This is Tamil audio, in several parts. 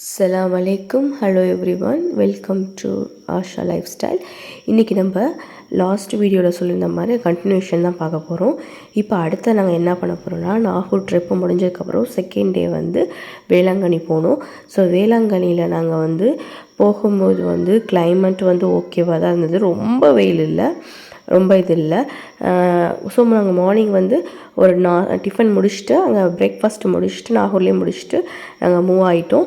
அஸ்லாம் வலைக்கும் hello everyone welcome to Asha lifestyle இன்றைக்கி நம்ம லாஸ்ட் வீடியோவில் சொல்லியிருந்த மாதிரி கண்டினியூஷன் தான் பார்க்க போகிறோம் இப்போ அடுத்த நாங்கள் என்ன பண்ண போகிறோம்னா நாகூர் ட்ரிப்பு முடிஞ்சதுக்கப்புறம் செகண்ட் டே வந்து வேளாங்கண்ணி போனோம் ஸோ வேளாங்கண்ணியில் நாங்கள் வந்து போகும்போது வந்து கிளைமேட் வந்து ஓகேவாக தான் இருந்தது. ரொம்ப வெயில் இல்லை. ரொம்ப இது இல்லை. ஸோ நாங்கள் மார்னிங் வந்து ஒரு நா டிஃபன் முடிச்சுட்டு அங்கே பிரேக்ஃபாஸ்ட் முடிச்சுட்டு நாகூர்லேயே முடிச்சுட்டு நாங்கள் மூவ் ஆகிட்டோம்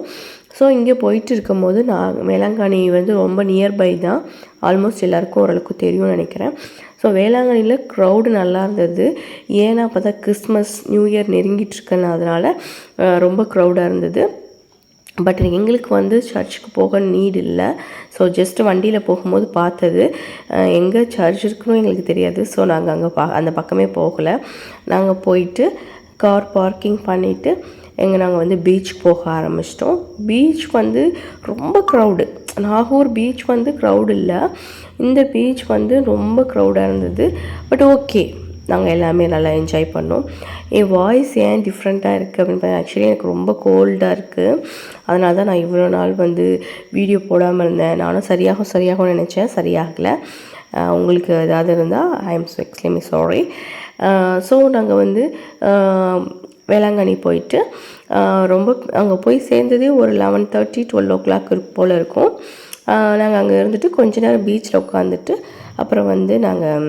ஸோ இங்கே போயிட்டு இருக்கும்போது நான் வேளாங்கண்ணி வந்து ரொம்ப நியர்பை தான். ஆல்மோஸ்ட் எல்லாருக்கும் ஓரளவுக்கு தெரியும்னு நினைக்கிறேன். ஸோ வேளாங்கண்ணியில் க்ரௌடு நல்லா இருந்தது. ஏன்னா அப்போ தான் கிறிஸ்மஸ் நியூ இயர் நெருங்கிட்டு அதனால் ரொம்ப க்ரௌடாக இருந்தது. பட் எங்களுக்கு வந்து சர்ச்சுக்கு போக நீட் இல்லை. ஸோ ஜஸ்ட் வண்டியில் போகும்போது பார்த்தது. எங்கே சர்ச் இருக்குன்னு எங்களுக்கு தெரியாது. ஸோ நாங்கள் அங்கே பா அந்த பக்கமே போகலை. நாங்கள் போயிட்டு கார் பார்க்கிங் பண்ணிவிட்டு எங்கே நாங்கள் வந்து பீச் போக ஆரம்பிச்சிட்டோம். பீச் வந்து ரொம்ப க்ரௌடு நாகூர் பீச் வந்து க்ரௌடு இல்லை. இந்த பீச் வந்து ரொம்ப க்ரௌடாக இருந்தது. பட் ஓகே நாங்கள் எல்லாமே நல்லா என்ஜாய் பண்ணோம். என் வாய்ஸ் ஏன் டிஃப்ரெண்ட்டாக இருக்குது அப்படின்னு பார்த்தா ஆக்சுவலி எனக்கு ரொம்ப கோல்டாக இருக்குது அதனால தான் நான் இவ்வளோ நாள் வந்து வீடியோ போடாமல் இருந்தேன். நானும் சரியாகும் சரியாகும்னு நினச்சேன். சரியாகலை. உங்களுக்கு ஏதாவது இருந்தால் I am extremely sorry so நாங்கள் வந்து வேளாங்கண்ணி போயிட்டு ரொம்ப அங்கே போய் சேர்ந்ததே ஒரு eleven thirty twelve o'clock போல் இருக்கும். நாங்கள் அங்கே இருந்துட்டு கொஞ்ச நேரம் பீச்சில் உட்காந்துட்டு அப்புறம் வந்து நாங்கள்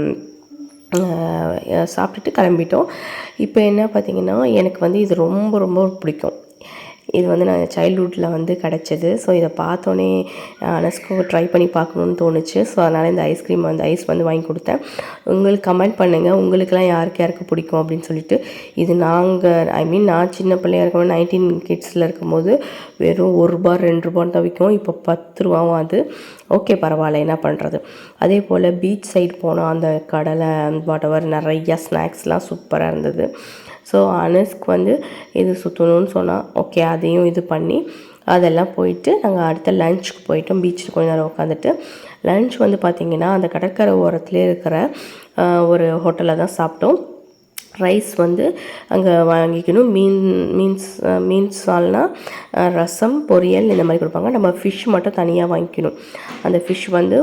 சாப்பிட்டுட்டு கிளம்பிட்டோம். இப்போ என்ன பார்த்தீங்கன்னா எனக்கு வந்து இது ரொம்ப ரொம்ப பிடிக்கும். இது வந்து நான் சைல்ட்ஹுட்டில் வந்து கிடச்சிது. ஸோ இதை பார்த்தோன்னே அனஸ்கோ ட்ரை பண்ணி பார்க்கணுன்னு தோணுச்சு. ஸோ அதனால் இந்த ஐஸ்கிரீம் வந்து ஐஸ் வந்து வாங்கி கொடுத்தேன். உங்களுக்கு கமெண்ட் பண்ணுங்கள் உங்களுக்கெல்லாம் யாருக்கு யாருக்கு பிடிக்கும் அப்படின்னு சொல்லிட்டு. இது நாங்கள் ஐ மீன் நான் சின்ன பிள்ளையா இருக்கும்போது நைன்டீன் கிட்ஸில் இருக்கும்போது வெறும் ஒரு ரூபா ரெண்டு ரூபான்னு தான் விற்கும். இப்போ பத்து ரூபாவும் அது. ஓகே பரவாயில்ல. என்ன பண்ணுறது அதே போல் பீச் சைடு போனோம். அந்த கடலை வாட்டவர் நிறையா ஸ்நாக்ஸ்லாம் சூப்பராக இருந்தது. ஸோ அனஸ்க்கு வந்து இது சுற்றணும்னு சொன்னால் ஓகே அதையும் இது பண்ணி அதெல்லாம் போயிட்டு நாங்கள் அடுத்த லஞ்சுக்கு போயிட்டோம் பீச்சில் கொஞ்ச நேரம் உட்காந்துட்டு லஞ்ச் வந்து பார்த்திங்கன்னா அந்த கடற்கரை ஓரத்துலேயே இருக்கிற ஒரு ஹோட்டலில் தான் சாப்பிட்டோம். ரைஸ் வந்து அங்கே வாங்கிக்கணும். மீன் மீன்ஸ் மீன் சால்னா ரசம் பொரியல் இந்த மாதிரி கொடுப்பாங்க. நம்ம ஃபிஷ் மட்டும் தனியாக வாங்கிக்கணும். அந்த ஃபிஷ் வந்து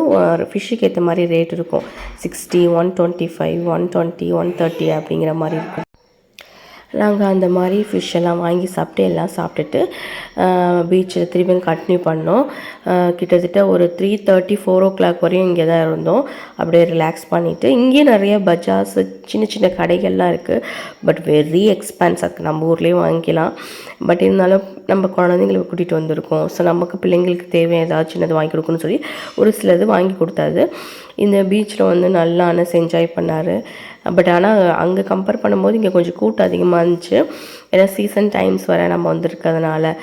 ஃபிஷ்ஷுக்கு ஏற்ற மாதிரி ரேட் இருக்கும். Sixty one twenty five one twenty one thirty அப்படிங்கிற மாதிரி இருக்கும். நாங்கள் அந்த மாதிரி ஃபிஷ் எல்லாம் வாங்கி சாப்பிட்டு எல்லாம் சாப்பிட்டுட்டு பீச்சில் திரும்பியும் கண்டினியூ பண்ணோம். கிட்டத்தட்ட ஒரு three thirty four o'clock வரையும் இங்கே தான் இருந்தோம். அப்படியே ரிலாக்ஸ் பண்ணிவிட்டு இங்கேயும் நிறைய பஜாஸ் சின்ன சின்ன கடைகள்லாம் இருக்குது பட் வெரி எக்ஸ்பென்சிவ் நம்ம ஊர்லேயும் வாங்கிக்கலாம். பட் இருந்தாலும் நம்ம குழந்தைங்களை கூட்டிகிட்டு வந்திருக்கோம். ஸோ நமக்கு பிள்ளைங்களுக்கு தேவை ஏதாவது சின்னது வாங்கி கொடுக்கணும்னு சொல்லி ஒரு சிலது வாங்கி கொடுத்தாது இந்த பீச்சில் வந்து நல்லா அனஸ் என்ஜாய் பண்ணார். பட் ஆனால் அங்கே கம்பேர் பண்ணும்போது இங்கே கொஞ்சம் கூட்டம் அதிகமாக இருந்துச்சு. ஏன்னா சீசன் டைம்ஸ் வர நம்ம வந்திருக்கிறதுனால.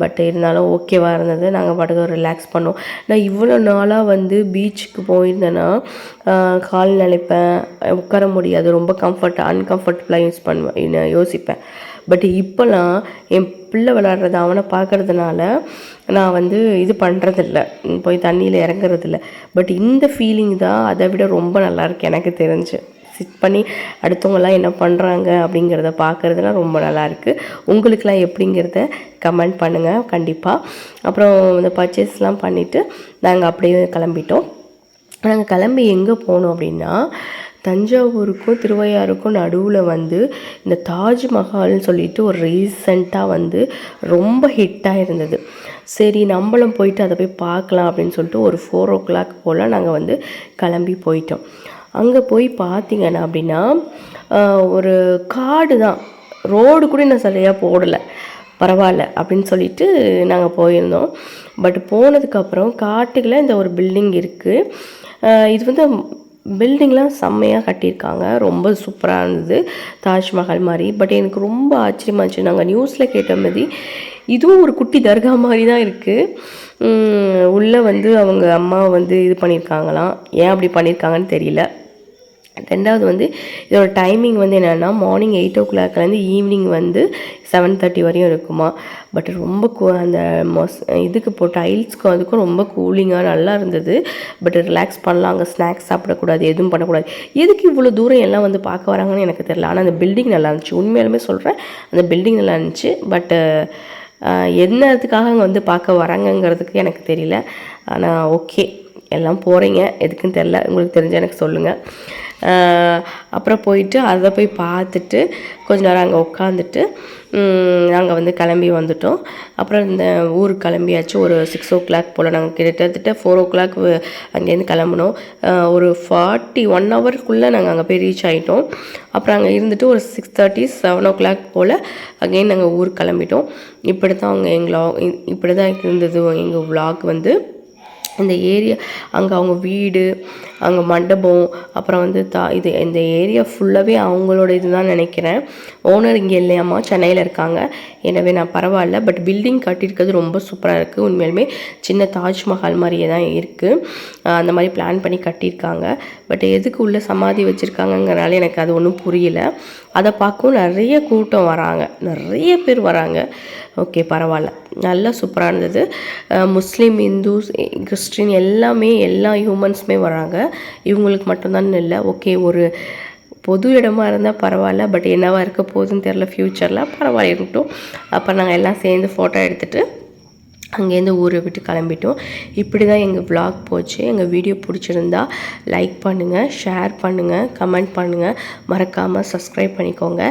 பட் இருந்தாலும் ஓகேவாக இருந்தது. நாங்கள் பாட்டுக்கு ரிலாக்ஸ் பண்ணோம். நான் இவ்வளோ நாளாக வந்து பீச்சுக்கு போயிருந்தேன்னா கால் நினைப்பேன் உட்கார முடியாது. ரொம்ப கம்ஃபர்ட் அன்கம்ஃபர்டபுளாக யூஸ் பண்ணுவேன் யோசிப்பேன். பட் இப்போலாம் என் பிள்ளை விளாட்றது அவனை பார்க்கறதுனால நான் வந்து இது பண்ணுறதில்ல போய் தண்ணியில் இறங்குறதில்ல. பட் இந்த ஃபீலிங் தான் அதை விட ரொம்ப நல்லாயிருக்கு எனக்கு தெரிஞ்சு. சிட் பண்ணி அடுத்தவங்கலாம் என்ன பண்ணுறாங்க அப்படிங்கிறத பார்க்குறதுலாம் ரொம்ப நல்லா இருக்குது எப்படிங்கிறத கமெண்ட் பண்ணுங்கள் கண்டிப்பாக அப்புறம் இந்த பர்ச்சேஸ்லாம் பண்ணிவிட்டு நாங்கள் அப்படியே கிளம்பிட்டோம். நாங்கள் கிளம்பி எங்கே போனோம் அப்படின்னா தஞ்சாவூருக்கும் திருவையாறுக்கும் நடுவில் வந்து இந்த தாஜ்மஹால்னு சொல்லிட்டு ஒரு ரீசண்டாக வந்து ரொம்ப ஹிட்டாக இருந்தது. சரி நம்மளும் போயிட்டு அதை போய் பார்க்கலாம் அப்படின்னு சொல்லிட்டு ஒரு ஃபோர் ஓ கிளாக் போல் நாங்கள் வந்து கிளம்பி போயிட்டோம். அங்கே போய் பார்த்தீங்கன்னா அப்படின்னா ஒரு காடு தான். ரோடு கூட நான் சரியாக போடலை. பரவாயில்ல அப்படின்னு சொல்லிட்டு நாங்கள் போயிருந்தோம். பட் போனதுக்கப்புறம் காட்டுக்குள்ளே இந்த ஒரு பில்டிங் இருக்குது இது வந்து பில்டிங்லாம் செம்மையாக கட்டியிருக்காங்க. ரொம்ப சூப்பராக இருந்தது தாஜ்மஹால் மாதிரி. பட் எனக்கு ரொம்ப ஆச்சரியமா இருந்துச்சு. நாங்கள் நியூஸில் கேட்ட மாதிரி இதுவும் ஒரு குட்டி தர்கா மாதிரி தான் இருக்குது உள்ளே வந்து அவங்க அம்மா வந்து இது பண்ணியிருக்காங்களாம். ஏன் அப்படி பண்ணியிருக்காங்கன்னு தெரியல. ரெண்டாவது வந்து இதோட டைமிங் வந்து என்னென்னா மார்னிங் எயிட் ஓ கிளாக்லேருந்து ஈவினிங் வந்து செவன் தேர்ட்டி வரையும் இருக்குமா? பட் ரொம்ப கூ அந்த மொஸ் இதுக்கு இப்போ டைல்ஸ்க்கும் அதுக்கும் ரொம்ப கூலிங்காக நல்லா இருந்தது. பட் ரிலாக்ஸ் பண்ணலாம் அங்கே ஸ்நாக்ஸ் சாப்பிடக்கூடாது எதுவும் பண்ணக்கூடாது. எதுக்கு இவ்வளோ தூரம் எல்லாம் வந்து பார்க்க வராங்கன்னு எனக்கு தெரியல. ஆனால் அந்த பில்டிங் நல்லா இருந்துச்சு. உண்மையாலுமே சொல்கிறேன் அந்த பில்டிங் நல்லா இருந்துச்சு. பட்டு என்னத்துக்காக அங்கே வந்து பார்க்க வராங்கங்கிறதுக்கு எனக்கு தெரியல. ஆனால் ஓகே எல்லாம் போகிறீங்க எதுக்குன்னு தெரில உங்களுக்கு தெரிஞ்ச எனக்கு சொல்லுங்கள் அப்புறம் போயிட்டு அதை போய் பார்த்துட்டு கொஞ்ச நேரம் அங்கே உட்காந்துட்டு நாங்கள் வந்து கிளம்பி வந்துட்டோம். அப்புறம் இந்த ஊருக்கு கிளம்பியாச்சு. ஒரு சிக்ஸ் ஓ கிளாக் போல் நாங்கள் கிட்டத்தட்ட ஃபோர் ஓ கிளாக் அங்கேருந்து கிளம்புனோம். ஒரு ஃபார்ட்டி ஒன் ஹவருக்குள்ளே நாங்கள் அங்கே போய் ரீச் ஆகிட்டோம் அப்புறம் அங்கே இருந்துட்டு ஒரு six thirty seven o'clock போல் அகைன் நாங்கள் ஊருக்கு கிளம்பிட்டோம். இப்படி தான் அவங்க எங்களை இப்படி தான் இருந்தது எங்கள் vlog வந்து. இந்த ஏரியா அங்கே அவங்க வீடு அங்கே மண்டபம் அப்புறம் வந்து தா இது இந்த ஏரியா ஃபுல்லாகவே அவங்களோட இதுதான் நினைக்கிறேன். ஓனர் இங்கே இல்லையாம்மா சென்னையில் இருக்காங்க. எனவே நான் பரவாயில்ல பட் பில்டிங் கட்டியிருக்கிறது ரொம்ப சூப்பராக இருக்குது உண்மையிலுமே சின்ன தாஜ்மஹால் மாதிரியே தான் இருக்குது அந்த மாதிரி பிளான் பண்ணி கட்டியிருக்காங்க. பட் எதுக்கு உள்ள சமாதி வச்சுருக்காங்கங்கிறனால எனக்கு அது ஒன்றும் புரியல. அதை பார்க்கவும் நிறைய கூட்டம் வராங்க. நிறைய பேர் வராங்க. ஓகே பரவாயில்ல. நல்லா சூப்பராக இருந்தது. முஸ்லீம் இந்துஸ் கிறிஸ்டின் எல்லாமே எல்லா ஹியூமன்ஸுமே வராங்க. இவங்களுக்கு மட்டும்தான் இல்லை. ஓகே ஒரு பொது இடமா இருந்தால் பரவாயில்ல. பட் என்னவா இருக்க போகுதுன்னு தெரில ஃப்யூச்சரில் பரவாயில்ல இருக்கட்டும். அப்போ நாங்கள் எல்லாம் சேர்ந்து ஃபோட்டோ எடுத்துகிட்டு அங்கேருந்து ஊரை விட்டு கிளம்பிட்டோம். இப்படி தான் எங்கள் ப்ளாக் போச்சு. எங்கள் வீடியோ பிடிச்சிருந்தா லைக் பண்ணுங்கள் ஷேர் பண்ணுங்கள் கமெண்ட் பண்ணுங்கள் மறக்காமல் சப்ஸ்கிரைப் பண்ணிக்கோங்க.